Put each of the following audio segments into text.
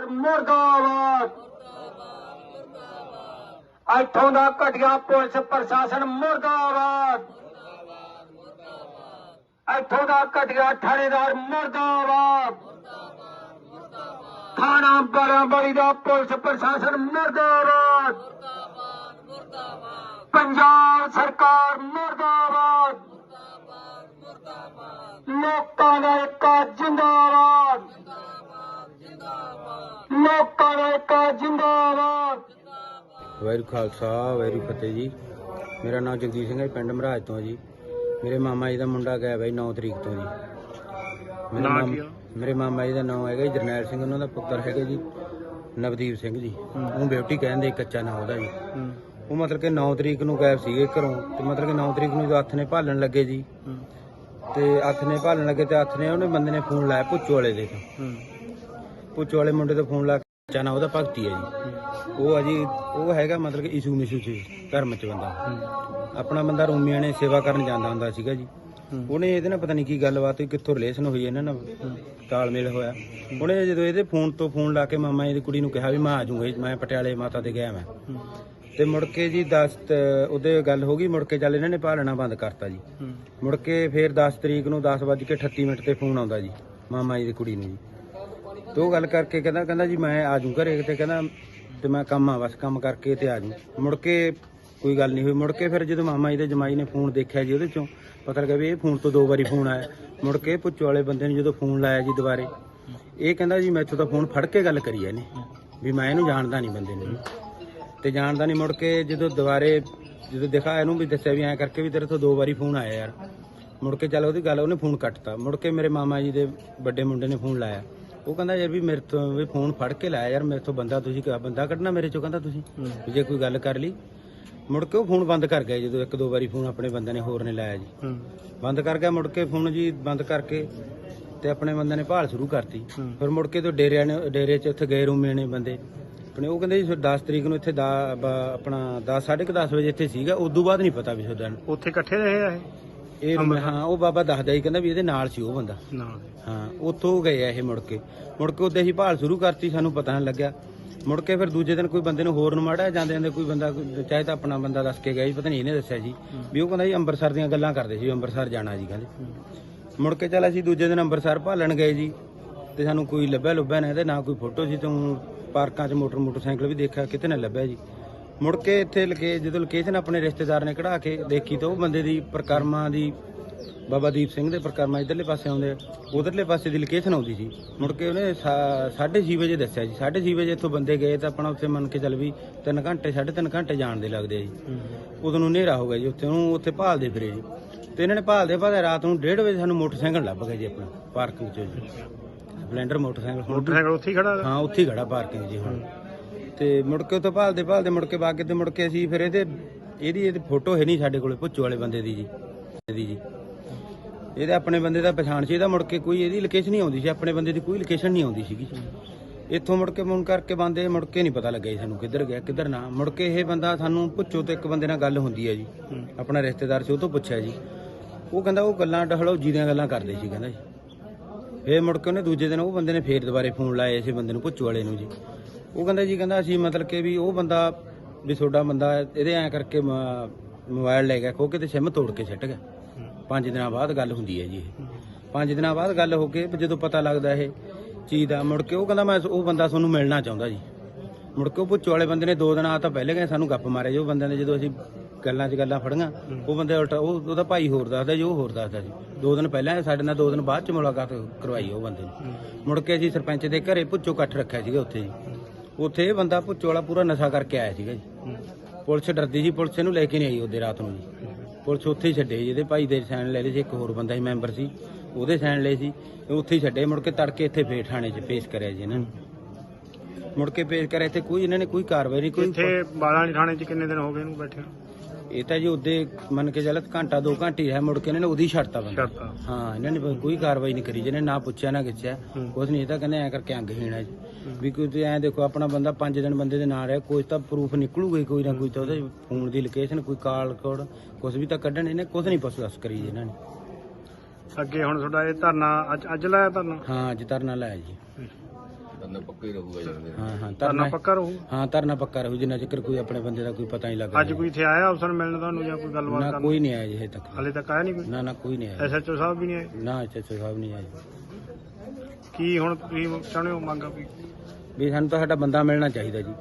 ਮੁਰਦਾਬਾਦ। ਇੱਥੋਂ ਦਾ ਘਟਿਆ ਪੁਲਿਸ ਪ੍ਰਸ਼ਾਸਨ ਮੁਰਦਾਬਾਦ। ਇੱਥੋਂ ਦਾ ਘਟਿਆ ਥਾਣੇਦਾਰ ਮੁਰਦਾਬਾਦ। ਥਾਣਾ ਬਰਾਬਰੀ ਦਾ ਪੁਲਿਸ ਪ੍ਰਸ਼ਾਸਨ ਮੁਰਦਾਬਾਦ। ਪੰਜਾਬ ਸਰਕਾਰ ਮੁਰਦਾਬਾਦ। ਲੋਕਾਂ ਦਾ ਇੱਕ ਜਿੰਦਾਬਾਦ। ਇੱਕ ਜਿੰਦਾਬਾਦ। ਵਾਹਿਗੁਰੂ ਖਾਲਸਾ ਵਾਹਿਗੁਰੂ ਫਤਿਹ ਜੀ। ਮੇਰਾ ਨਾਮ ਜਗਦੀਪ ਸਿੰਘ ਹੈ ਪਿੰਡ ਮਹਾਰਾਜ ਤੋਂ ਜੀ। ਮੇਰੇ ਮਾਮਾ ਜੀ ਦਾ ਮੁੰਡਾ ਗਿਆ ਬਾਈ 9 ਤਰੀਕ ਤੋਂ ਜੀ। ਮੇਰੇ ਨਾਂ ਮਾਮ- ਕੀ ਆ? ਮੇਰੇ ਮਾਮਾ ਜੀ ਦਾ ਨਾਮ ਹੈਗਾ ਜੀ ਜਰਨੈਲ ਸਿੰਘ ਉਹਨਾਂ ਦਾ ਪੁੱਤਰ ਹੈਗਾ ਜੀ ਨਵਦੀਪ ਸਿੰਘ ਜੀ। ਉਹ ਬਿਊਟੀ ਕਹਿੰਦੇ ਕੱਚਾ ਨਾਂ ਉਹਦਾ ਜੀ। ਉਹ ਮਤਲਬ ਕਿ 9 ਤਰੀਕ ਨੂੰ ਗਾਇਬ ਸੀਗੇ ਘਰੋਂ ਤੇ ਮਤਲਬ ਕਿ 9 ਤਰੀਕ ਨੂੰ ਜਦੋਂ ਹੱਥ ਨੇ ਭਾਲਣ ਲੱਗੇ ਜੀ। ਤੇ ਹੱਥ ਨੇ ਭਾਲਣ ਲੱਗੇ ਤੇ ਹੱਥ ਨੇ ਉਹਨੇ ਬੰਦੇ ਨੇ ਫੋਨ ਲਾਇਆ ਪੁੱਚੋ ਵਾਲੇ ਦੇ। ਪੁੱਚੋ ਵਾਲੇ ਮੁੰਡੇ ਤੋਂ ਫੋਨ ਲਾ ਕੇ ਕੱਚਾ ਉਹਦਾ ਭਗਤੀ ਹੈ ਜੀ। ਉਹ ਅਜੀ ਉਹ ਹੈਗਾ ਮਤਲਬ ਕਿ ਈਸੂ ਮਿਸੂ ਚ ਧਰਮ ਚ ਬੰਦਾ। ਆਪਣਾ ਬੰਦਾ ਰੋਮੀਆਂ ਨੇ ਸੇਵਾ ਕਰਨ ਜਾਂਦਾ ਹੁੰਦਾ ਸੀਗਾ ਜੀ। ਉਹਨੇ ਇਹਦੇ ਨਾਲ ਪਤਾ ਨਹੀਂ ਕੀ ਗੱਲਬਾਤ ਹੋਈ, ਕਿੱਥੋਂ ਰਿਲੇਸ਼ਨ ਹੋਈ ਇਹਨਾਂ ਨਾਲ, ਤਾਲਮੇਲ ਹੋਇਆ। ਉਹਨੇ ਜਦੋਂ ਇਹਦੇ ਫੋਨ ਤੋਂ ਫੋਨ ਲਾ ਕੇ ਮਾਮਾ ਜੀ ਦੀ ਕੁੜੀ ਨੂੰ ਕਿਹਾ ਵੀ ਮੈਂ ਆ ਜਾਊਂਗਾ ਮੈਂ ਪਟਿਆਲੇ ਮਾਤਾ ਦੇ ਗਿਆ ਮੈਂ। ਤੇ ਮੁੜ ਕੇ ਜੀ 10 ਉਹਦੇ ਗੱਲ ਹੋ ਗਈ, ਮੁੜ ਕੇ ਚੱਲ ਇਹਨਾਂ ਨੇ ਭਾਲਣਾ ਬੰਦ ਕਰਤਾ ਜੀ। ਮੁੜ ਕੇ ਫੇਰ 10 ਤਰੀਕ ਨੂੰ 10:38 ਮਿੰਟ ਤੇ ਫੋਨ ਆਉਂਦਾ ਜੀ, ਮਾਮਾ ਜੀ ਦੀ ਕੁੜੀ ਨੂੰ ਜੀ। ਤੇ ਉਹ ਗੱਲ ਕਰਕੇ ਕਹਿੰਦਾ ਕਹਿੰਦਾ ਜੀ ਮੈਂ ਆ ਜੂ ਘਰੇ ਤੇ ਕਹਿੰਦਾ ਤੇ ਮੈਂ ਕੰਮ ਆ, ਬਸ ਕੰਮ ਕਰਕੇ ਤੇ ਆ ਜੂ। ਮੁੜ ਕੇ ਕੋਈ ਗੱਲ ਨਹੀਂ ਹੋਈ। ਮੁੜ ਕੇ ਫਿਰ ਜਦੋਂ ਮਾਮਾ ਜੀ ਦੇ ਜਮਾਈ ਨੇ ਫੋਨ ਦੇਖਿਆ ਜੀ ਉਹਦੇ ਚੋਂ, ਪਤਾ ਲੱਗਾ ਵੀ ਇਹ ਫੋਨ ਤੋਂ ਦੋ ਵਾਰੀ ਫੋਨ ਆਇਆ। ਮੁੜ ਕੇ ਪੁੱਛੋ ਵਾਲੇ ਬੰਦੇ ਨੇ ਜਦੋਂ ਫੋਨ ਲਾਇਆ ਜੀ ਦੁਬਾਰੇ। ਇਹ ਕਹਿੰਦਾ ਜੀ ਮੈਥੋਂ ਤਾਂ ਫੋਨ ਫੜ ਕੇ ਗੱਲ ਕਰੀ ਇਹਨੇ, ਵੀ ਮੈਂ ਇਹਨੂੰ ਜਾਣਦਾ ਨਹੀਂ ਬੰਦੇ ਨੂੰ। ਜੀ। ਤੇ ਜਾਣਦਾ ਨਹੀਂ, ਮੁੜ ਕੇ ਜਦੋਂ ਦੁਬਾਰੇ ਜਦੋਂ ਦਿਖਾ ਇਹਨੂੰ ਵੀ ਦੱਸਿਆ ਵੀ ਐਂ ਕਰਕੇ ਵੀ ਤੇਰੇ ਤੋਂ ਦੋ ਵਾਰੀ ਫੋਨ ਆਇਆ ਯਾਰ। ਮੁੜ ਕੇ ਚੱਲ ਉਹਦੀ ਗੱਲ, ਉਹਨੇ ਫੋਨ ਕੱਟਤਾ। ਮੁੜ ਕੇ ਮੇਰੇ ਮਾਮਾ ਜੀ ਦੇ ਵੱਡੇ ਮੁੰਡੇ ਨੇ ਫੋਨ ਲਾਇਆ। ਉਹ ਕਹਿੰਦਾ ਯਾਰ ਵੀ ਮੇਰੇ ਤੋਂ ਵੀ ਫੋਨ ਫੜ ਕੇ ਲਾਇਆ ਯਾਰ ਮੇਰੇ ਤੋਂ ਬੰਦਾ ਤੁਸੀਂ ਕਿਹਾ ਬੰਦਾ ਕੱਢਣਾ ਮੇਰੇ ਚੋਂ ਕਹਿੰਦਾ ਤੁਸੀਂ। ਵੀ ਜੇ ਕੋਈ ਗੱਲ ਕਰ ਲਈ। ਮੁੜ ਕੇ ਉਹ ਫੋਨ ਬੰਦ ਕਰ ਗਿਆ ਜਦੋਂ ਇੱਕ ਦੋ ਵਾਰੀ ਫੋਨ ਆਪਣੇ ਬੰਦੇ ਨੇ ਹੋਰ ਨੇ ਲਾਇਆ ਜੀ। ਬੰਦ ਕਰ ਗਿਆ ਮੁੜ ਕੇ ਫੋਨ ਜੀ ਬੰਦ ਕਰਕੇ ਤੇ ਆਪਣੇ ਬੰਦੇ ਨੇ ਭਾਲ ਸ਼ੁਰੂ ਕਰਤੀ। ਫਿਰ ਮੁੜ ਕੇ ਤੋਂ ਡੇਰਿਆਂ ਨੇ ਡੇਰੇ 'ਚ ਉੱਥੇ ਗਏ ਰੂਮੇ ਨੇ ਬੰਦੇ। ਆਪਣੇ ਉਹ ਕਹਿੰਦੇ ਜੀ 10 ਤਰੀਕ ਨੂੰ ਇੱਥੇ ਦਾ ਆਪਣਾ 10 10:30 ਵਜੇ ਇੱਥੇ ਸੀਗਾ ਉਦੋਂ ਬਾਅਦ ਨਹੀਂ ਪਤਾ ਵੀ ਤੁਹਾਡਾ ਉੱਥੇ ਇਕੱਠੇ ਰਹੇ ਆ ਇਹ? ਇਹ ਹਾਂ ਉਹ ਬਾਬਾ ਦੱਸਦਾ ਹੀ ਕਹਿੰਦਾ ਵੀ ਇਹਦੇ ਨਾਲ ਸੀ ਉਹ ਬੰਦਾ। ਨਾਲ ਹਾਂ ਉੱਥੋਂ ਗਏ ਆ ਇਹ ਮੁੜ ਕੇ। ਮੁੜ ਕੇ ਉਹਦੇ ਹੀ ਭਾਲ ਸ਼ੁਰੂ ਕਰਤੀ ਸਾਨੂੰ ਪਤਾ ਨਹੀਂ ਲੱਗਿਆ। ਮੁੜ ਕੇ ਫਿਰ ਦੂਜੇ ਦਿਨ ਕੋਈ ਬੰਦੇ ਨੂੰ ਹੋਰ ਨੂੰ ਮਾੜਾ ਜਾਂਦੇ ਜਾਂਦੇ ਕੋਈ ਬੰਦਾ ਚਾਹੇ ਤਾਂ ਆਪਣਾ ਬੰਦਾ ਦੱਸ ਕੇ ਗਿਆ ਜੀ ਪਤਾ ਨਹੀਂ ਇਹਨੇ ਦੱਸਿਆ ਜੀ ਵੀ ਉਹ ਕਹਿੰਦਾ ਜੀ ਅੰਮ੍ਰਿਤਸਰ ਦੀਆਂ ਗੱਲਾਂ ਕਰਦੇ ਸੀ ਅੰਮ੍ਰਿਤਸਰ ਜਾਣਾ ਜੀ ਕਹਿੰਦੇ। ਮੁੜ ਕੇ ਚੱਲ ਅਸੀਂ ਦੂਜੇ ਦਿਨ ਅੰਮ੍ਰਿਤਸਰ ਭਾਲਣ ਗਏ ਜੀ। ਤੇ ਸਾਨੂੰ ਕੋਈ ਲੱਭਿਆ ਲੁੱਭਿਆ ਨਾ ਇਹਦੇ ਨਾ ਕੋਈ ਫੋਟੋ ਸੀ। ਤੂੰ ਪਾਰਕਾਂ 'ਚ ਮੋਟਰ ਮੋਟਰਸਾਈਕਲ ਵੀ ਦੇਖਿਆ ਕਿਤੇ ਨਾ ਲੱਭਿਆ ਜੀ। ਮੁੜ ਕੇ ਇੱਥੇ ਲਕੇ ਜਦੋਂ ਲੋਕੇਸ਼ਨ ਆਪਣੇ ਰਿਸ਼ਤੇਦਾਰ ਨੇ ਕਢਾ ਕੇ ਦੇਖੀ ਤਾਂ ਉਹ ਬੰਦੇ ਦੀ ਪ੍ਰਕਰਮਾ ਦੀ ਬਾਬਾ ਦੀਪ ਸਿੰਘ ਦੇ ਪ੍ਰਕਰਮਾ ਇਧਰਲੇ ਪਾਸੇ ਆਉਂਦੇ ਉਧਰਲੇ ਪਾਸੇ ਦੀ ਲੋਕੇਸ਼ਨ ਆਉਂਦੀ ਸੀ। ਮੁੜ ਕੇ ਉਹਨੇ 6:30 ਵਜੇ ਦੱਸਿਆ ਜੀ 6:30 ਵਜੇ ਇੱਥੋਂ ਬੰਦੇ ਗਏ ਤਾਂ ਆਪਣਾ ਉੱਥੇ ਮੰਨ ਕੇ ਚੱਲ ਵੀ 3 ਘੰਟੇ 3.5 ਘੰਟੇ ਜਾਣ ਦੇ ਲੱਗਦੇ ਆ ਜੀ। ਉਦੋਂ ਨੂੰ ਹਨੇਰਾ ਹੋ ਗਿਆ ਜੀ ਉੱਥੇ ਉਹਨੂੰ ਉੱਥੇ ਭਾਲਦੇ ਫਿਰੇ ਜੀ। ਤੇ ਇਹਨਾਂ ਨੇ ਭਾਲਦੇ ਭਾਲਦੇ ਰਾਤ ਨੂੰ 1:30 ਵਜੇ ਸਾਨੂੰ ਮੋਟਰਸਾਈਕਲ ਲੱਭ ਗਿਆ ਜੀ ਆਪਣਾ ਪਾਰਕਿੰਗ 'ਚ ਜੀ। ਸਪਲੈਂਡਰ ਮੋਟਰਸਾਈਕਲ ਮੋਟਰਸਾਈਕਲ ਉੱਥੇ ਹੀ ਖੜਾ ਹਾਂ ਉੱਥੇ ਹੀ ਖੜਾ ਪਾਰਕਿੰਗ ਜੀ ਹੁਣ। ਤੇ ਮੁੜ ਕੇ ਉੱਥੋਂ ਭਾਲਦੇ ਭਾਲਦੇ ਮੁੜ ਕੇ ਬਾਗੇ ਤੇ ਮੁੜ ਕੇ ਅਸੀਂ ਫਿਰ ਇਹਦੇ, ਇਹਦੀ ਇਹਦੀ ਫੋਟੋ ਹੈ ਨਹੀਂ ਸਾਡੇ ਕੋਲੇ ਭੁੱਚੋ ਵਾਲੇ ਬੰਦੇ ਦੀ ਜੀ ਦੀ ਜੀ। ਇਹਦੇ ਆਪਣੇ ਬੰਦੇ ਦਾ ਪਛਾਣ ਸੀ, ਇਹਦਾ ਮੁੜ ਕੇ ਕੋਈ ਇਹਦੀ ਲੋਕੇਸ਼ਨ ਨਹੀਂ ਆਉਂਦੀ ਸੀ, ਆਪਣੇ ਬੰਦੇ ਦੀ ਕੋਈ ਲੋਕੇਸ਼ਨ ਨਹੀਂ ਆਉਂਦੀ ਸੀਗੀ। ਇੱਥੋਂ ਮੁੜ ਕੇ ਫੋਨ ਕਰਕੇ ਬੰਦੇ ਮੁੜ ਕੇ ਨਹੀਂ ਪਤਾ ਲੱਗਿਆ ਜੀ ਸਾਨੂੰ ਕਿੱਧਰ ਗਿਆ, ਕਿੱਧਰ ਨਾ। ਮੁੜ ਕੇ ਇਹ ਬੰਦਾ ਸਾਨੂੰ ਭੁੱਚੋ ਤੇ ਇੱਕ ਬੰਦੇ ਨਾਲ ਗੱਲ ਹੁੰਦੀ ਹੈ ਜੀ, ਆਪਣਾ ਰਿਸ਼ਤੇਦਾਰ ਸੀ, ਉਹ ਤੋਂ ਪੁੱਛਿਆ ਜੀ। ਉਹ ਕਹਿੰਦਾ ਉਹ ਗੱਲਾਂ ਡਹਲੌਜੀ ਦੀਆਂ ਗੱਲਾਂ ਕਰਦੇ ਸੀ, ਕਹਿੰਦਾ ਜੀ। ਫੇਰ ਮੁੜ ਕੇ ਉਹਨੇ ਦੂਜੇ ਦਿਨ ਉਹ ਬੰਦੇ ਨੇ ਫੇਰ ਦੁਬਾਰੇ ਫੋਨ ਲਾਇਆ ਇਸੇ ਬੰਦੇ ਨੂੰ ਭੁੱਚੋ ਵਾਲੇ ਨੂੰ ਜੀ। ਉਹ ਕਹਿੰਦਾ ਜੀ, ਕਹਿੰਦਾ ਅਸੀਂ ਮਤਲਬ ਕਿ ਵੀ ਉਹ ਬੰਦਾ ਵੀ ਤੁਹਾਡਾ ਬੰਦਾ ਇਹਦੇ ਐ ਕਰਕੇ ਮ- ਮੋਬਾਈਲ ਲੈ ਗਿਆ ਖੋ ਕੇ ਤੇ ਸਿਮ ਤੋੜ ਕੇ ਸਿੱਟ ਗਿਆ। ਪੰਜ ਦਿਨਾਂ ਬਾਅਦ ਗੱਲ ਹੁੰਦੀ ਹੈ ਜੀ ਇਹ। ਪੰਜ ਦਿਨਾਂ ਬਾਅਦ ਗੱਲ ਹੋ ਕੇ ਜਦੋਂ ਪਤਾ ਲੱਗਦਾ ਇਹ ਚੀਜ਼ ਦਾ, ਮੁੜ ਕੇ ਉਹ ਕਹਿੰਦਾ ਮੈਂ ਉਹ ਬੰਦਾ ਤੁਹਾਨੂੰ ਮਿਲਣਾ ਚਾਹੁੰਦਾ ਜੀ। ਮੁੜ ਕੇ ਉਹ ਭੁੱਚੋ ਵਾਲੇ ਬੰਦੇ ਨੇ ਦੋ ਦਿਨ ਆ ਤਾਂ ਪਹਿਲੇ ਗਏ, ਸਾਨੂੰ ਗੱਪ ਮਾਰਿਆ ਜੀ, ਉਹ ਬੰਦੇ ਨੇ ਜਦੋਂ ਅਸੀਂ ਗੱਲਾਂ 'ਚ ਗੱਲਾਂ ਫੜੀਆਂ, ਉਹ ਬੰਦੇ ਉਲਟਾ ਉਹ, ਉਹਦਾ ਭਾਈ ਹੋਰ ਦੱਸਦਾ ਜੀ, ਉਹ ਹੋਰ ਦੱਸਦਾ ਜੀ। ਦੋ ਦਿਨ ਪਹਿਲਾਂ ਸਾਡੇ ਨਾਲ, ਦੋ ਦਿਨ ਬਾਅਦ ਚ ਮੁਲਾਕਾਤ ਕਰਵਾਈ ਉਹ ਬੰਦੇ ਨੇ। ਮੁੜ ਕੇ ਅਸੀਂ ਸਰਪੰਚ ਦੇ ਘਰੇ ਭੁੱਚੋ ਇਕੱਠ ਰੱਖਿਆ ਸੀਗਾ ਉੱਥੇ ਜੀ। ਉੱਥੇ ਇਹ ਬੰਦਾ ਭੁੱਚੋ ਵਾਲਾ ਪੂਰਾ ਨਸ਼ਾ ਕਰਕੇ ਆਇਆ ਸੀਗਾ ਜੀ। ਪੁਲਿਸ ਡਰਦੀ ਸੀ ਪੁਲਿਸ ਇਹਨੂੰ ਲੈ ਕੇ ਨਹੀਂ ਆਈ ਉਹਦੇ ਰਾਤ ਨੂੰ ਜੀ। ਪੁਲਿਸ ਉੱਥੇ ਹੀ ਛੱਡੇ ਜੀ, ਇਹਦੇ ਭਾਈ ਦੇ ਸਾਈਨ ਲੈ ਲਏ ਸੀ ਇੱਕ ਹੋਰ ਬੰਦਾ ਹੀ ਮੈਂਬਰ ਸੀ ਉਹਦੇ ਸਾਈਨ ਲਏ ਸੀ ਉੱਥੇ ਹੀ ਛੱਡੇ ਮੁੜ ਕੇ ਤੜਕੇ ਇੱਥੇ ਫੇਰ ਥਾਣੇ 'ਚ ਪੇਸ਼ ਕਰਿਆ ਜੀ ਇਹਨਾਂ ਨੂੰ। ਮੁੜ ਕੇ ਪੇਸ਼ ਕਰਿਆ ਇੱਥੇ ਕੋਈ ਇਹਨਾਂ ਨੇ ਕੋਈ ਕਾਰਵਾਈ ਨਹੀਂ ਕੋਈ ਇੱਥੇ ਬਾਲਾਣੀ ਥਾਣੇ 'ਚ ਕਿੰਨੇ ਦਿਨ ਹੋ ਗਏ ਇਹਨੂੰ ਬੈਠੇ ਇਹ ਤਾਂ ਜੀ ਉਹਦੇ ਮੰਨ ਕੇ ਚੱਲ ਘੰਟਾ ਦੋ ਘੰਟੇ ਹੀ ਹੈ ਮੁੜ ਕੇ ਇਹਨਾਂ ਨੇ ਉਹਦੀ ਛੱਡਤਾ ਬੰਦਾ ਸ਼ਰਤਾਂ। ਹਾਂ ਇਹਨਾਂ ਨੇ ਕੋਈ ਕਾਰਵਾਈ ਨਹੀਂ ਕਰੀ ਜਿਹਨੇ ਨਾ ਪੁੱਛਿਆ ਨਾ ਗਿੱਛਿਆ। ਕੁਝ ਨਹੀਂ ਇਹ ਤਾਂ ਕਹਿੰਦੇ ਐ ਕਰਕੇ ਅੰਗਹੀਣ ਹੈ ਜੀ। ਵੀ ਕੋਈ ਤੇ ਐ ਦੇਖੋ ਆਪਣਾ ਬੰਦਾ ਪੰਜ ਦਿਨ ਬੰਦੇ ਦੇ ਨਾਲ ਰਿਹਾ ਕੋਈ ਤਾਂ ਪ੍ਰੂਫ ਨਿਕਲੂਗਾ ਹੀ ਕੋਈ ਨਾ ਕੋਈ ਤਾਂ ਉਹਦੇ ਫੋਨ ਦੀ ਲੋਕੇਸ਼ਨ ਕੋਈ ਕਾਲ ਕੋਡ ਕੁਝ ਵੀ ਤਾਂ ਕੱਢਣ ਇਹਨੇ ਕੁਝ ਨਹੀਂ ਪੁੱਛ ਦੱਸ ਕਰੀ ਜੀ ਇਹਨਾਂ ਨੇ। ਅੱਗੇ ਹੁਣ ਤੁਹਾਡਾ ਇਹ ਧਰਨਾ ਅੱਜ ਅੱਜ ਲਾਇਆ ਧਰਨਾ? ਹਾਂ ਅੱਜ ਧਰਨਾ ਲਾਇਆ ਜੀ। ਹਾਂ ਹਾਂ ਧਰਨਾ ਧਰਨਾ ਪੱਕਾ ਰਹੂ? ਹਾਂ ਧਰਨਾ ਪੱਕਾ ਰਹੂ ਜਿੰਨਾ ਚਿਰ ਕੋਈ ਆਪਣੇ ਬੰਦੇ ਦਾ ਕੋਈ ਪਤਾ ਨਹੀਂ ਲੱਗਦਾ। ਅੱਜ ਕੋਈ ਇੱਥੇ ਆਇਆ ਅਫਸਰ ਮਿਲਣ ਤੁਹਾਨੂੰ ਜਾਂ ਕੋਈ ਗੱਲਬਾਤ ਨਾ ਕਰਨ? ਕੋਈ ਨਹੀਂ ਆਇਆ ਜੀ ਹਜੇ ਤੱਕ। ਹਲੇ ਤੱਕ ਆਇਆ ਨਹੀਂ ਕੋਈ? ਨਾ ਨਾ ਕੋਈ ਨਹੀਂ ਆਇਆ। ਐਸਐਚਓ ਸਾਹਿਬ ਵੀ ਨਹੀਂ ਆਏ? ਨਾ ਐਸਐਚਓ ਸਾਹਿਬ ਨਹੀਂ ਆਇਆ ਕੀ ਹੁਣ ਤੁਸੀਂ ਚਾਹੁੰਦੇ ਹੋ ਮੰਗ ਵੀ ਵੀ ਸਾਨੂੰ ਤਾਂ ਸਾਡਾ ਬੰਦਾ ਮਿਲਣਾ ਚਾਹੀਦਾ ਜੀ।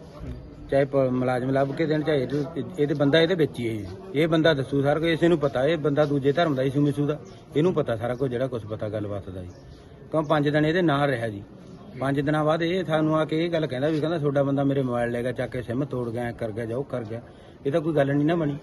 ਚਾਹੇ ਪ- ਮੁਲਾਜ਼ਮ ਲੱਭ ਕੇ ਦੇਣ ਚਾਹੇ ਇਹਦੇ- ਇਹਦੇ ਬੰਦਾ ਇਹਦੇ ਵਿੱਚ ਹੀ ਹੈ ਜੀ। ਇਹ ਬੰਦਾ ਦੱਸੂ ਸਾਰਾ ਕੁਝ ਇਸੇ ਨੂੰ ਪਤਾ। ਇਹ ਬੰਦਾ ਦੂਜੇ ਧਰਮ ਦਾ ਇਸੂ ਮਿਸੂ ਦਾ। ਇਹਨੂੰ ਪਤਾ ਸਾਰਾ ਕੁਝ ਜਿਹੜਾ ਕੁਝ ਪਤਾ ਗੱਲਬਾਤ ਦਾ ਜੀ। ਕਿਉਂ ਪੰਜ ਦਿਨ ਇਹਦੇ ਨਾਲ ਰਿਹਾ ਜੀ। ਪੰਜ ਦਿਨਾਂ ਬਾਅਦ ਇਹ ਸਾਨੂੰ ਆ ਕੇ ਇਹ ਗੱਲ ਕਹਿੰਦਾ ਵੀ ਕਹਿੰਦਾ ਤੁਹਾਡਾ ਬੰਦਾ ਮੇਰੇ ਮੋਬਾਈਲ ਲੈ ਗਿਆ, ਚੱਕ ਕੇ ਸਿਮ ਤੋੜ ਗਿਆ, ਐਂ ਕਰ ਗਿਆ ਜੋ ਕਰ ਗਿਆ। ਇਹ ਤਾਂ ਕੋਈ ਗੱਲ ਨਹੀਂ ਨਾ ਬਣੀ।